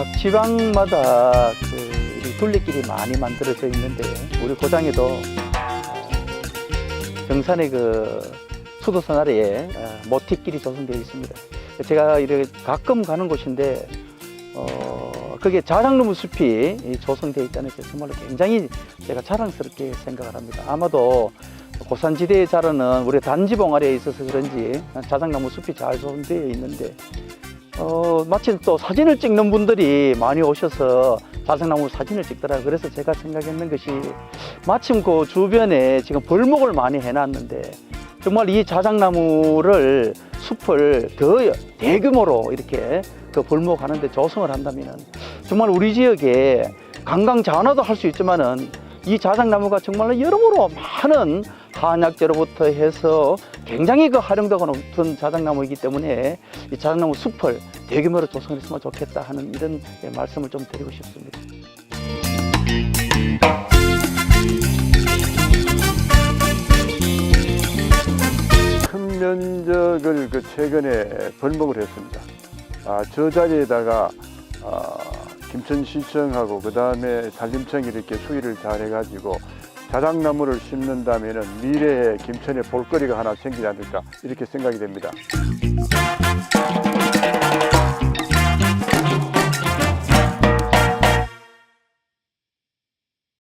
각 지방마다 그이 둘레길이 많이 만들어져 있는데 우리 고장에도 어, 정산의 그 수도선 아래에 어, 모티길이 조성되어 있습니다. 제가 이렇게 가끔 가는 곳인데 어, 그게 자작나무 숲이 이 조성되어 있다는 게 정말로 굉장히 제가 자랑스럽게 생각을 합니다. 아마도 고산지대에 자라는 우리 단지봉 아래에 있어서 그런지 자작나무 숲이 잘 조성되어 있는데 어, 마침 또 사진을 찍는 분들이 많이 오셔서 자작나무 사진을 찍더라고요. 그래서 제가 생각했는 것이 마침 그 주변에 지금 벌목을 많이 해놨는데 정말 이 자작나무를 숲을 더 대규모로 이렇게 그 벌목하는데 조성을 한다면 정말 우리 지역에 관광 자원화도 할 수 있지만은 이 자작나무가 정말로 여러모로 많은 한약재로부터 해서 굉장히 그 활용도가 높은 자작나무이기 때문에 이 자작나무 숲을 대규모로 조성했으면 좋겠다 하는 이런 예, 말씀을 좀 드리고 싶습니다. 큰 면적을 그 최근에 벌목을 했습니다. 아, 저 자리에다가 아, 김천시청하고 그 다음에 산림청이 이렇게 수의를 잘 해가지고 자작나무를 심는다면은 미래에 김천에 볼거리가 하나 생기지 않을까 이렇게 생각이 됩니다.